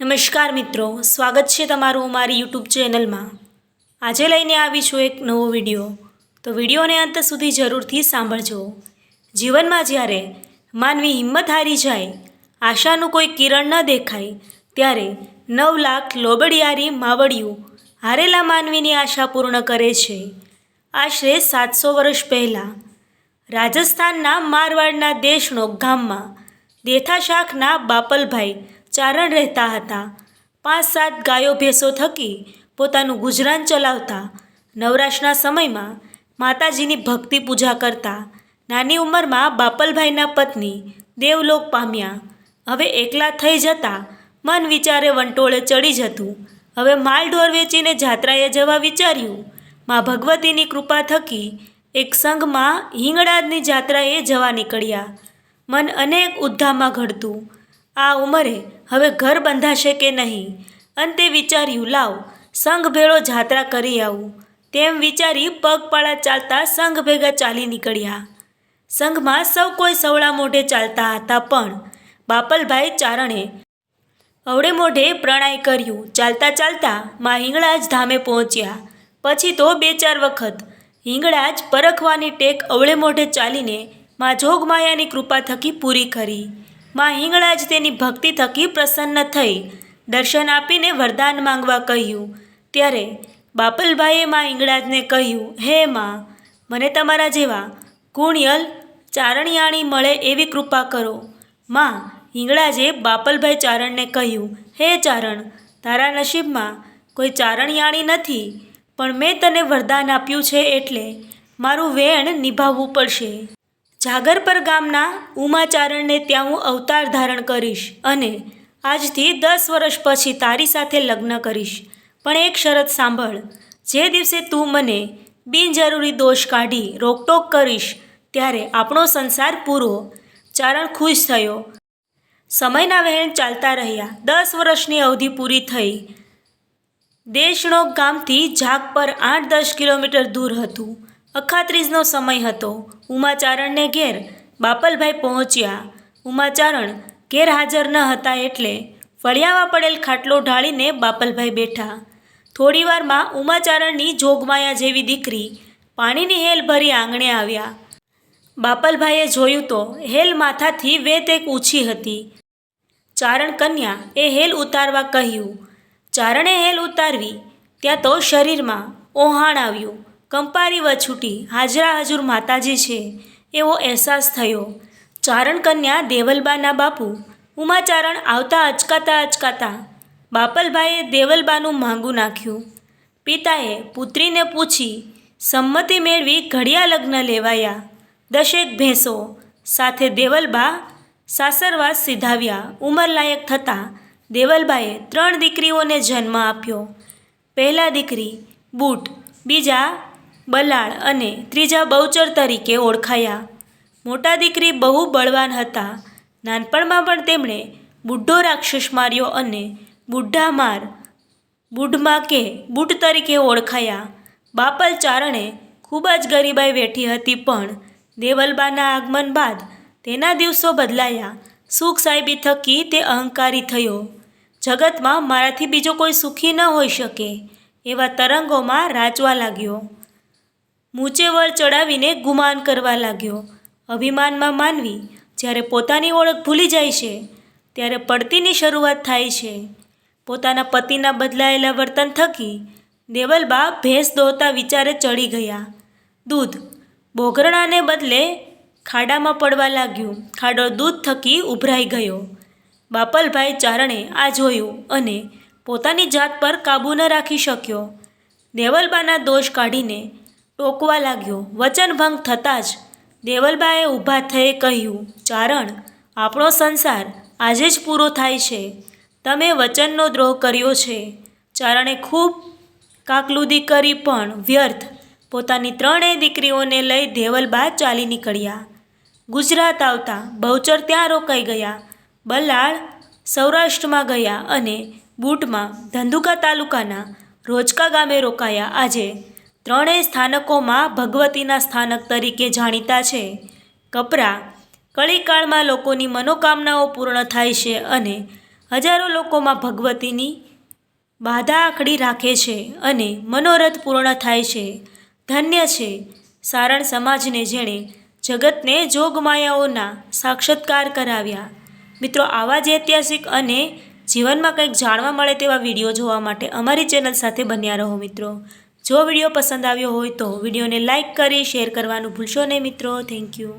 નમસ્કાર મિત્રો, સ્વાગત છે તમારું મારી યુટ્યુબ ચેનલમાં. આજે લઈને આવી છું એક નવો વીડિયો. તો વિડીયોને અંત સુધી જરૂરથી સાંભળજો. જીવનમાં જ્યારે માનવી હિંમત હારી જાય, આશાનું કોઈ કિરણ ન દેખાય, ત્યારે નવ લાખ લોબડિયારી માવડિયું હારેલા માનવીની આશા પૂર્ણ કરે છે. આશરે સાતસો વર્ષ પહેલાં, રાજસ્થાનના મારવાડના દેશનો ગામમાં દેથા શાખના બાપલભાઈ ચારણ રહેતા હતા. પાંચ સાત ગાયો ભેંસો થકી પોતાનું ગુજરાન ચલાવતા, નવરાશના સમયમાં માતાજીની ભક્તિ પૂજા કરતા, નાની ઉંમરમાં બાપલભાઈના પત્ની દેવલોક પામ્યા. હવે એકલા થઈ જતા મન વિચારે વંટોળે ચડી જતું. હવે માલ ઢોર વેચીને જાત્રાએ જવા વિચાર્યું. માં ભગવતીની કૃપા થકી એક સંઘમાં હિંગળાજની જાત્રાએ જવા નીકળ્યા. મન અનેક ઉદ્ધામાં ઘડતું. આ ઉંમરે હવે ઘર બંધાશે કે નહીં? અંતે વિચાર્યું, લાવ સંઘ ભેળો જાત્રા કરી આવું. તેમ વિચારી પગપાળા ચાલતા સંઘ ભેગા ચાલી નીકળ્યા. સંઘમાં સૌ કોઈ સવળા મોઢે ચાલતા હતા પણ બાપલભાઈ ચારણે અવળે મોઢે પ્રણાય કર્યું. ચાલતા ચાલતા માં હિંગળાજ ધામે પહોંચ્યા. પછી તો બે ચાર વખત હિંગળાજ પરખવાની ટેક અવળે મોઢે ચાલીને માં જોગમાયાની કૃપા થકી પૂરી કરી. માં હિંગળાજ તેની ભક્તિ થકી પ્રસન્ન થઈ. દર્શન આપીને વરદાન માંગવા કહ્યું. ત્યારે બાપલભાઈએ માં હિંગળાજને કહ્યું, હે માં, મને તમારા જેવા ગુણિયલ ચારણિયાણી મળે એવી કૃપા કરો. માં હિંગળાજે બાપલભાઈ ચારણને કહ્યું, હે ચારણ, તારા નસીબમાં કોઈ ચારણિયાણી નથી, પણ મેં તને વરદાન આપ્યું છે એટલે મારું વેણ નિભાવવું પડશે. જાગરપર ગામના ઉમાચારણને ત્યાં હું અવતાર ધારણ કરીશ અને આજથી દસ વર્ષ પછી તારી સાથે લગ્ન કરીશ. પણ એક શરત સાંભળ, જે દિવસે તું મને બિનજરૂરી દોષ કાઢી રોકટોક કરીશ, ત્યારે આપણો સંસાર પૂરો. ચારણ ખુશ થયો. સમયના વહેણ ચાલતા રહ્યા. દસ વર્ષની અવધિ પૂરી થઈ. દેશનો ગામથી ઝાગ પર આઠ દસ કિલોમીટર દૂર હતું. અખાત્રીજનો સમય હતો. ઉમાચારણને ઘેર બાપલભાઈ પહોંચ્યા. ઉમાચારણ ગેરહાજર ન હતા એટલે ફળિયામાં પડેલ ખાટલો ઢાળીને બાપલભાઈ બેઠા. થોડીવારમાં ઉમાચારણની જોગમાયા જેવી દીકરી પાણીની હેલ ભરી આંગણે આવ્યા. બાપલભાઈએ જોયું તો હેલ માથાથી વેત એક ઊંચી હતી. ચારણ કન્યા એ હેલ ઉતારવા કહ્યું. ચારણે હેલ ઉતારવી, ત્યાં તો શરીરમાં ઓહાણ આવ્યું. કંપારી વછૂટી હાજરા હજુર માતાજી છે, એવો અહેસાસ થયો. ચારણ કન્યા દેવલબાના બાપુ ઉમાચારણ આવતા અચકાતા અચકાતા બાપલભાઈએ દેવલબાનું માંગું નાખ્યું. પિતાએ પુત્રીને પૂછી, સંમતિ મેળવી ઘડિયા લગ્ન લેવાયા. દશેક ભેંસો સાથે દેવલબા સાસરવાસ સીધાવ્યા. ઉંમરલાયક થતાં દેવલબાએ ત્રણ દીકરીઓને જન્મ આપ્યો. પહેલા દીકરી બૂટ, બીજા બલાળ અને ત્રીજા બહુચર તરીકે ઓળખાયા. મોટા દીકરી બહુ બળવાન હતા. નાનપણમાં પણ તેમણે બુઢો રાક્ષસ માર્યો અને બુઢા માર, બુઢમાં કે બુટ તરીકે ઓળખાયા. બાપલ ચારણે ખૂબ જ ગરીબાઈ વેઠી હતી પણ દેવલબાના આગમન બાદ તેના દિવસો બદલાયા. સુખ સાહેબી થકી તે અહંકારી થયો. જગતમાં મારાથી બીજો કોઈ સુખી ન હોઈ શકે, એવા તરંગોમાં રાચવા લાગ્યો. મૂચે વળ ચડાવીને ગુમાન કરવા લાગ્યો. અભિમાનમાં માનવી, જ્યારે પોતાની ઓળખ ભૂલી જાય છે, ત્યારે પડતીની શરૂઆત થાય છે. પોતાના પતિના બદલાયેલા વર્તન થકી દેવલબા ભેંસ દોહતા વિચારે ચડી ગયા. દૂધ, બોઘરણાને બદલે ખાડામાં પડવા લાગ્યું. ખાડો દૂધ થકી ઉભરાઈ ગયો. બાપલભાઈ ચારણે આ જોયું અને પોતાની જાત પર કાબૂ ન રાખી શક્યો. દેવલબાના દોષ કાઢીને ટોકવા લાગ્યો. વચનભંગ થતાં જ દેવલબાએ ઊભા થઈ કહ્યું, ચારણ, આપણો સંસાર આજે જ પૂરો થાય છે. તમે વચનનો દ્રોહ કર્યો છે. ચારણે ખૂબ કાકલુદી કરી પણ વ્યર્થ પોતાની ત્રણેય દીકરીઓને લઈ દેવલબા ચાલી નીકળ્યા. ગુજરાત આવતા બહુચર ત્યાં રોકાઈ ગયા. બલાળ સૌરાષ્ટ્રમાં ગયા અને બૂટમાં ધંધુકા તાલુકાના રોજકા ગામે રોકાયા. આજે ત્રણેય સ્થાનકોમાં ભગવતીના સ્થાનક તરીકે જાણીતા છે. કપરા, કળીકાળમાં લોકોની મનોકામનાઓ પૂર્ણ થાય છે અને હજારો લોકોમાં ભગવતીની બાધા આખડી રાખે છે અને મનોરથ પૂર્ણ થાય છે. ધન્ય છે. સારણ સમાજને જેણે જગતને જોગમાયાઓના સાક્ષાત્કાર કરાવ્યા. મિત્રો, આવા જ ઐતિહાસિક અને જીવનમાં કંઈક જાણવા મળે તેવા વીડિયો જોવા માટે અમારી ચેનલ સાથે બન્યા રહો મિત્રો. જો વીડિયો પસંદ આવ્યો હોય તો વિડીયોને લાઇક કરી, શેર કરવાનું ભૂલશો નહીં મિત્રો. Thank you